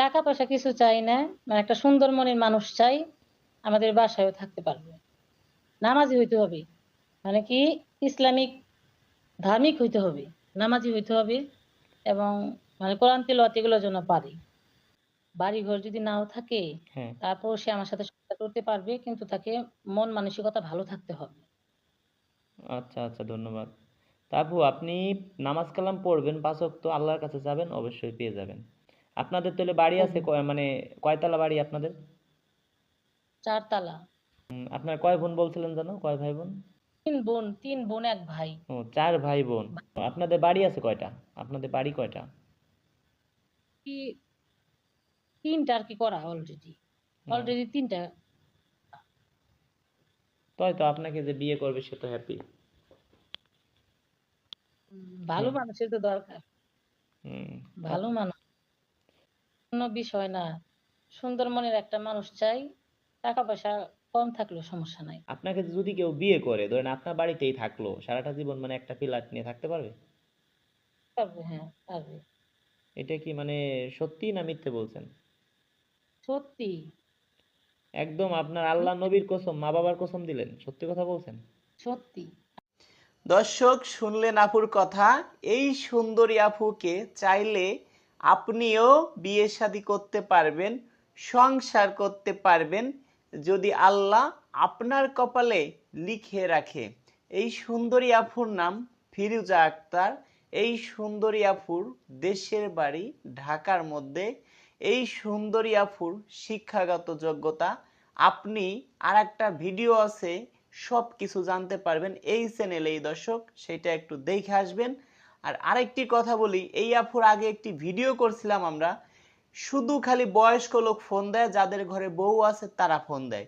টাকা পয়সা কিছু চাই না মানে একটা সুন্দর মনের মানুষ চাই আমাদের বাসায়ও থাকতে পারবে। নামাজি হইতে হবে মানে কি? ইসলামিক ধার্মিক হইতে হবে নামাজি হইতে হবে এবং মানে কোরআন তেলাওয়াত এগুলোর জন্য পারি। বাড়ি ঘর যদি নাও থাকে তারপর সে আমার সাথে সংসার করতে পারবে কিন্তু তাকে মন মানসিকতা ভালো থাকতে হবে। আচ্ছা আচ্ছা ধন্যবাদ। তা আপু আপনি নামাজ কালাম পড়বেন পাঁচ ওয়াক্ত আল্লাহর কাছে যাবেন অবশ্যই পেয়ে যাবেন। আপনাদের তাহলে বাড়ি আছে কয়- মানে কয়তলা বাড়ি আপনাদের? চারতলা। আপনার কয় বোন বলছিলেন জানো কয় ভাই বোন? তিন বোন তিন বোন এক ভাই। ও চার ভাই বোন। আপনাদের বাড়ি আছে কয়টা? আপনাদের বাড়ি কয়টা? কি তিনটা আর কি করা অলরেডি অলরেডি তিনটা। তাই তো আপনাকে যে বিয়ে করবে সে তো হ্যাপি ভালো মানুষের তো দরকার। হুম। ভালো মানুষ। কোনো বিষয় না। সুন্দর মনের একটা মানুষ চাই টাকা পয়সা কম থাকলেও সমস্যা নাই। আপনাকে যদি কেউ বিয়ে করে ধরেন আপনার বাড়িতেই থাকল সারাটা জীবন মানে একটা ফ্ল্যাট নিয়ে থাকতে পারবে? পারবে হ্যাঁ পারবে। এটা কি মানে সত্যি না মিথ্যে বলছেন? সত্যি। একদম আপনার আল্লাহ নবীর কসম মা বাবার কসম দিলেন সত্যি কথা বলছেন? সত্যি। দর্শক শুনলেন আপুর কথা এই সুন্দরী আপুকে চাইলে আপনিও বিয়ে শাদী করতে পারবেন, সংসার করতে পারবেন, যদি আল্লাহ আপনার কপালে লিখে রাখে। এই সুন্দরী আপুর নাম ফিরুজা আক্তার। এই সুন্দরী আপুর দেশের বাড়ি ঢাকার মধ্যে। এই সুন্দরী আপুর শিক্ষাগত যোগ্যতা। আপনি আর একটা ভিডিও আছে সব কিছু জানতে পারবেন। এই চ্যানেলেই দর্শক, সেটা একটু দেখে আসবেন। আর আরেকটি কথা বলি, এই আফুর আগে একটি ভিডিও করছিলাম আমরা। শুধু খালি বয়স্ক লোক ফোন দেয়, যাদের ঘরে বউ আছে তারা ফোন দেয়।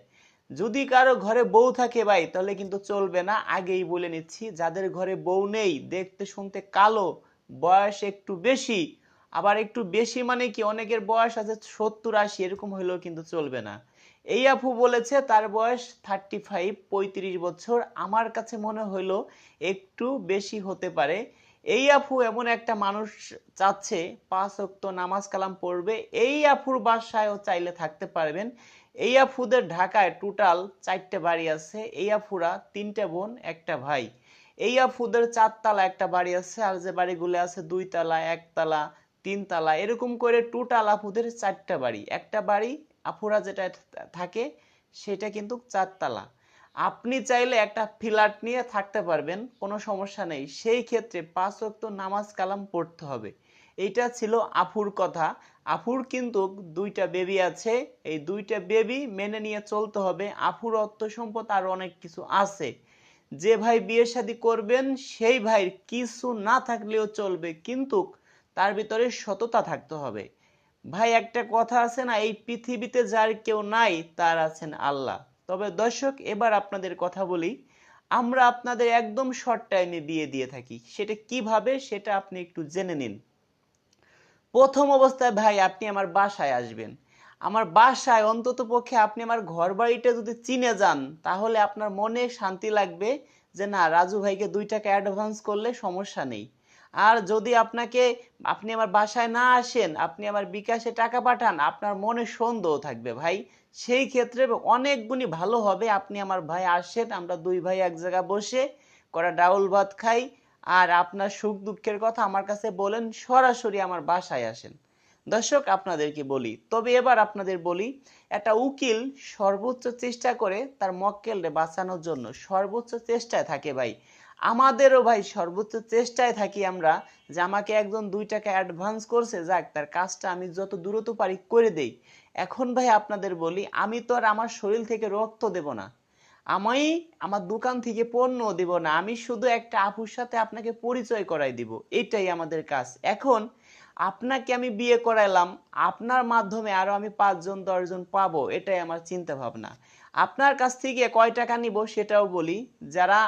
যদি কারও ঘরে বউ থাকে ভাই, তাহলে কিন্তু চলবে না, আগেই বলে নিচ্ছি। যাদের ঘরে বউ নেই, দেখতে শুনতে কালো, বয়স একটু বেশি, আবার একটু বেশি মানে কি অনেকের বয়স আছে সত্তর আশি, এরকম হইলেও কিন্তু চলবে না। এই আপু বলেছে তার বয়স থার্টি ফাইভ পঁয়ত্রিশ বছর। আমার কাছে মনে হইল একটু বেশি হতে পারে। এই আফু এমন একটা মানুষ চাচ্ছে পাঁচ অক্ত নামাজ কালাম পড়বে। এই আফুর বাসায়ও চাইলে থাকতে পারবেন। এই আফুদের ঢাকায় টোটাল চারটে বাড়ি আছে। এই আফুরা তিনটে বোন, একটা ভাই। এই আফুদের চারতলা একটা বাড়ি আছে আর যে বাড়িগুলো আছে দুই তালা একতলা, তিনতলা, এরকম করে টোটাল আফুদের চারটা বাড়ি। একটা বাড়ি আফুরা যেটা থাকে, সেটা কিন্তু চারতলা। আপনি চাইলে একটা ফ্ল্যাট নিয়ে থাকতে পারবেন, কোনো সমস্যা নেই। সেই ক্ষেত্রে পাঁচ ওয়াক্ত নামাজ কালাম পড়তে হবে। এইটা ছিল আফুর কথা। আফুর কিন্তু দুইটা বেবি আছে। এই দুইটা বেবি মেনে নিয়ে চলতে হবে। আফুর অর্থ সম্পদ আরও অনেক কিছু আছে। যে ভাই বিয়ে শাদী করবেন, সেই ভাইয়ের কিছু না থাকলেও চলবে, কিন্তু তার ভিতরে সততা থাকতে হবে। ভাই, একটা কথা আছে না, এই পৃথিবীতে যার কেউ নাই, তার আছেন আল্লাহ। তবে দর্শক, এবার আপনাদের কথা বলি। আমরা আপনাদের একদম শর্ট টাইমে বিয়ে দিয়ে থাকি। সেটা কীভাবে, সেটা আপনি একটু জেনে নিন। প্রথম অবস্থায়, ভাই, আপনি আমার বাসায় আসবেন। আমার বাসায় অন্তত পক্ষে আপনি আমার ঘর বাড়িটা যদি চিনে যান, তাহলে আপনার মনে শান্তি লাগবে যে, না, রাজু ভাইকে দুই টাকা অ্যাডভান্স করলে সমস্যা নেই। আর যদি আপনাকে, আপনি আমার বাসায় না আসেন, আপনি আমার বিকাশে টাকা পাঠান, আপনার মনে সন্দেহ থাকবে, ভাই সেই ক্ষেত্রে অনেক গুণই ভালো হবে। আপনি আমার ভাই আসেন, আমরা দুই ভাই এক জায়গায় বসে করা ডাউল ভাত খাই। আর আপনার সুখ দুঃখের কথা আমার কাছে বলেন, সরাসরি আমার বাসায় আসেন। দর্শক, আপনাদেরকে বলি, তবে এবার আপনাদের বলি, একটা উকিল সর্বোচ্চ চেষ্টা করে তার মক্কেলরে বাঁচানোর জন্য। সর্বোচ্চ চেষ্টায় থাকে ভাই। আমাদেরও ভাই সর্বোচ্চ চেষ্টায় থাকি আমরা যে আমাকে একজন দুই টাকা অ্যাডভান্স করছে, যাক, তার কাজটা আমি যত দ্রুত পারি করে দেই। এখন ভাই আপনাদের বলি, আমি তো আর আমার শরীর থেকে রক্ত দেব না। আমি আমার দোকান থেকে পণ্য দেব না, আমি শুধু একটা আপুর সাথে আপনাকে পরিচয় করাই দিব, এটাই আমাদের কাজ। এখন আপনাকে আমি বিয়ে করাইলাম আপনার মাধ্যমে আরও আমি পাঁচজন, দশজন পাবো, এটাই আমার চিন্তা ভাবনা আপনার কাছ থেকে কয় টাকা নিব সেটাও বলি, যারা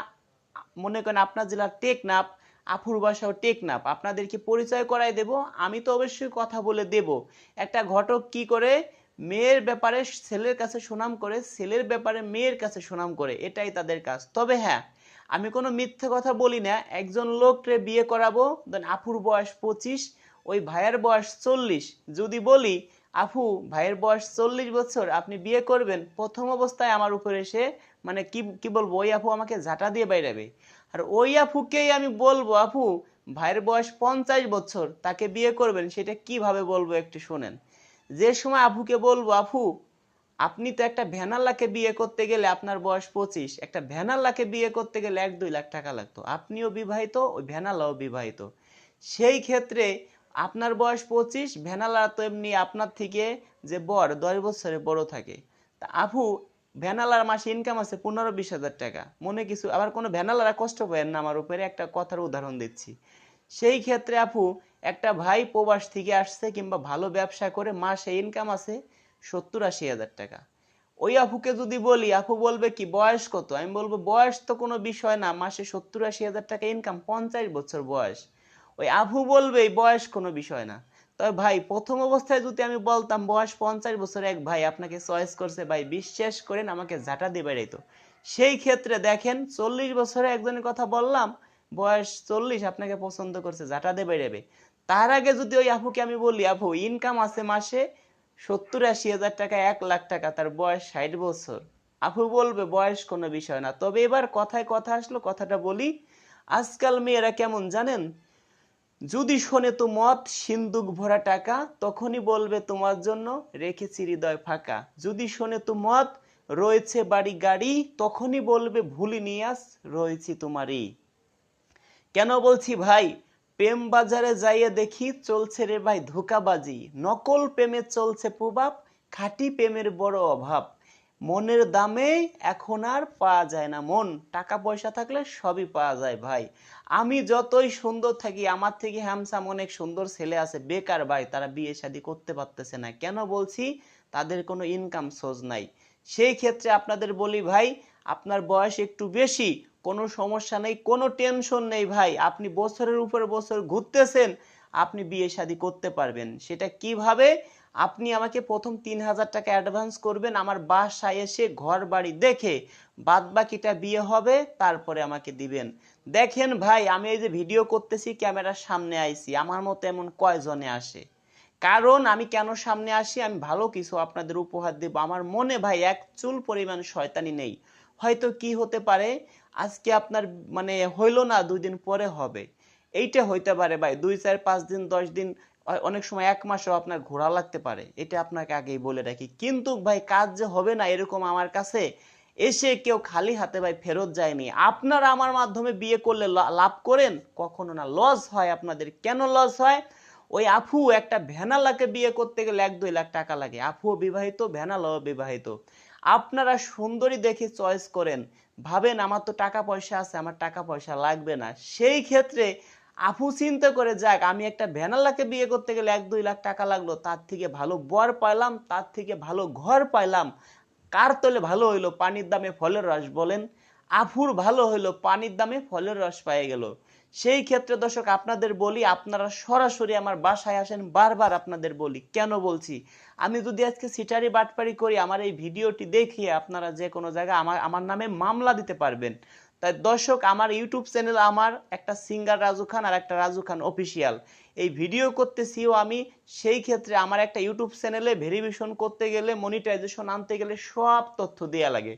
মনে করেন আপনার জেলার টেকনাফ আফুর বাসাও টেকনাফ। আপনাদেরকে পরিচয় করাই দেব। আমি তো অবশ্যই কথা বলে দেব। একটা ঘটক কি করে? মেয়ের ব্যাপারে ছেলের কাছে সুনাম করে, ছেলের ব্যাপারে মেয়ের কাছে সুনাম করে, এটাই তাদের কাজ। তবে হ্যাঁ আমি কোনো মিথ্যে কথা বলি না। একজন লোকরে বিয়ে করাবো, দেন আফুর বয়স পঁচিশ, ওই ভাইয়ের বয়স চল্লিশ। যদি বলি, আফু, ভাইয়ের বয়স চল্লিশ বছর, আপনি বিয়ে করবেন? প্রথম অবস্থায় আমার উপরে এসে মানে কি কি বলব? ওই আপু আমাকে ঝাঁটা দিয়ে বাইরাবে। আর ওই আফুকেই আমি বলব আপু ভাইয়ের বয়স পঞ্চাশ বছর, তাকে বিয়ে করবেন, সেটা কীভাবে বলব একটু শোনেন। যে সময় আফুকে বলব, আফু, আপনি তো একটা ভ্যানাল্লাকে বিয়ে করতে গেলে আপনার বয়স পঁচিশ, একটা ভ্যানাল্লাকে বিয়ে করতে গেলে এক দুই লাখ টাকা লাগতো। আপনিও বিবাহিত, ওই ভ্যানাল্লাও বিবাহিত। সেই ক্ষেত্রে আপনার বয়স পঁচিশ, ভ্যানালা তো এমনি আপনার থেকে যে বড়, দশ বছরে বড় থাকে। তা আপু ভ্যানালার মাসে ইনকাম আছে পনেরো বিশ হাজার টাকা। মনে কিছু আবার কোনো ভ্যানালারা কষ্ট পায় না আমার উপরে, একটা কথার উদাহরণ দিচ্ছি। সেই ক্ষেত্রে আপু, একটা ভাই প্রবাস থেকে আসছে কিংবা ভালো ব্যবসা করে মাসে ইনকাম আছে সত্তর আশি হাজার টাকা। ওই আপুকে যদি বলি, আপু বলবে কি, বয়স কত? আমি বলব, বয়স তো কোনো বিষয় না, মাসে সত্তর আশি হাজার টাকা ইনকাম পঞ্চাশ বছর বয়স। ওই আপু বলবে বয়স কোনো বিষয় না। তবে ভাই, প্রথম অবস্থায় যদি আমি বলতাম, বয়স পঞ্চাশ বছর এক ভাই আপনাকে চয়েস করছে, ভাই, বিশ্বাস করেন, আমাকে ঝাঁটা দিয়ে বেড়াইতো। সেই ক্ষেত্রে দেখেন, চল্লিশ বছরে একজনের কথা বললাম, বয়স চল্লিশ, আপনাকে পছন্দ করছে, ঝাঁটা দিয়ে বেড়াবে। তার আগে যদি ওই আপুকে আমি বলি, আপু ইনকাম আছে মাসে সত্তর আশি হাজার টাকা, এক লাখ টাকা, তার বয়স ষাট বছর। আপু বলবে, বয়স কোনো বিষয় না। তবে এবার কথায় কথা আসলো, কথাটা বলি, আজকাল মেয়েরা কেমন জানেন? যদি শোনে তো মত সিন্দুক ভরা টাকা, তখনই বলবে তোমার জন্য, রেখেছি হৃদয় ফাঁকা। যদি শোনে তো মত রয়েছে বাড়ি গাড়ি, তখনই বলবে, ভুলি নিয়াস রয়েছি তোমারই। কেন বলছি ভাই? প্রেম বাজারে যাইয়ে দেখি চলছে রে ভাই ধোকাবাজি। নকল প্রেমে চলছে প্রভাব, খাঁটি প্রেমের বড় অভাব। মনের দামে এখন আর পাওয়া যায় না মন। টাকা পয়সা থাকলে সবই পাওয়া যায় ভাই। আমি যতই সুন্দর থাকি, আমার থেকে হ্যামসাম অনেক সুন্দর ছেলে আছে, বেকার ভাই, তারা বিয়ে শাদী করতে পারতেছে না। কেন বলছি? তাদের কোনো ইনকাম সোর্স নাই। সেই ক্ষেত্রে আপনাদের বলি ভাই, আপনার বয়স একটু বেশি, কোনো সমস্যা নেই, কোনো টেনশন নেই ভাই। আপনি বছরের উপর বছর ঘুরতেছেন, আপনি বিয়ে শাদী করতে পারবেন। সেটা কীভাবে? আপনি আমাকে প্রথম তিন হাজার টাকা অ্যাডভান্স করবেন, আমার বাসায় এসে ঘর বাড়ি দেখে বাদ বাকিটা বিয়ে হবে, তারপরে আমাকে দিবেন। দেখেন ভাই, আমি এই যে ভিডিও করতেছি, ক্যামেরার সামনে আইছি, আমার মতো এমন কয়জনে আসে? কারণ আমি কেন সামনে আসি? আমি ভালো কিছু আপনাদের উপহার দেব। আমার মনে ভাই এক চুল পরিমাণ শয়তানি নেই। হয়তো কি হতে পারে? আজকে আপনার মানে হইল না, দুই দিন পরে হবে। এইটা হইতে পারে ভাই, দুই চার পাঁচ দিন, দশ দিন অনেক সময় এক মাসও আপনার ঘোরা লাগতে পারে। এটা আপনাকে আগেই বলে রাখি। কিন্তু ভাই, কাজ যে হবে না এরকম আমার কাছে, এসে কেউ খালি হাতে ভাই ফেরত যায়নি। আপনারা আমার মাধ্যমে বিয়ে করলে লাভ করেন? কখনো না। লস হয় আপনাদের। কেন লস হয়? ওই আফু একটা ভ্যানালাকে বিয়ে করতে গেলে এক দুই লাখ টাকা লাগে। আফুও বিবাহিত ভ্যানালাও বিবাহিত আপনারা সুন্দরী দেখে চয়েস করেন। ভাবেন, আমার তো টাকা পয়সা আছে, আমার টাকা পয়সা লাগবে না। সেই ক্ষেত্রে আফু চিন্তা করে, যাক, আমি একটা ভ্যানালাকে বিয়ে করতে গেলে এক দুই লাখ টাকা লাগল, তার থেকে ভালো বর পাইলাম, তার থেকে ভালো ঘর পাইলাম। কার তলে ভালো হইল? পানির দামে ফলের রস বলেন। আফুর ভালো হইল, পানির দামে ফলের রস পেয়ে গেল। সেই ক্ষেত্রে দর্শক, আপনাদের বলি, আপনারা সরাসরি আমার বাসায় আসেন, বারবার আপনাদের বলি, কেন বলছি? আমি যদি আজকে সিটারি বাটপারি করি, আমার এই ভিডিওটি দেখিয়ে আপনারা যে কোনো জায়গায় আমার আমার নামে মামলা দিতে পারবেন। তাই দর্শক, আমার ইউটিউব চ্যানেল আমার একটা সিঙ্গার রাজু খান আর একটা রাজু খান অফিসিয়াল এই ভিডিও করতেছিও আমি, সেই ক্ষেত্রে আমার একটা ইউটিউব চ্যানেলে ভেরিফিকেশন করতে গেলে মনিটাইজেশন আনতে গেলে সব তথ্য দেওয়া লাগে।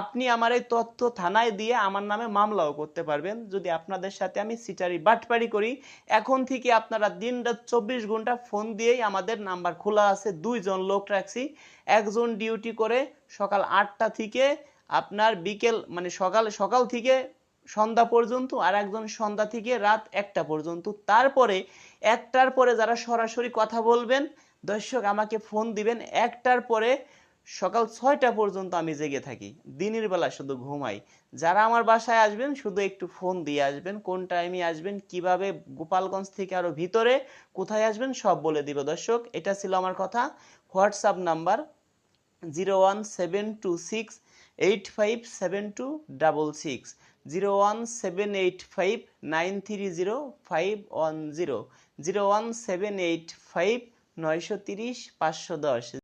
আপনি আমার এই তথ্য থানায় দিয়ে আমার নামে মামলাও করতে পারবেন। যদি আপনাদের সাথে আমি সিটারি বাটপারি করি, এখন থেকে আপনারা দিন রাত চব্বিশ ঘণ্টা ফোন দিয়েই আমাদের নাম্বার খোলা আছে। দুইজন লোক রাখছি, একজন ডিউটি করে সকাল আটটা থেকে আপনার বিকেল মানে সকাল সকাল থেকে সন্ধ্যা পর্যন্ত আর একজন সন্ধ্যা থেকে রাত একটা পর্যন্ত। তারপরে একটার পরে যারা সরাসরি কথা বলবেন, দর্শক আমাকে ফোন দিবেন, একটার পরে সকাল ছয়টা পর্যন্ত আমি জেগে থাকি। দিনের বেলা শুধু ঘুমাই। যারা আমার বাসায় আসবেন, শুধু একটু ফোন দিয়ে আসবেন, কোন টাইমে আসবেন, কীভাবে গোপালগঞ্জ থেকে আরও ভিতরে কোথায় আসবেন, সব বলে দিব। দর্শক, এটা ছিল আমার কথা। WhatsApp number zero one seven two six eight five seven two double six zero one seven eight five nine three zero five one zero zero one seven eight five নয়শো তিরিশ পাঁচশো দশ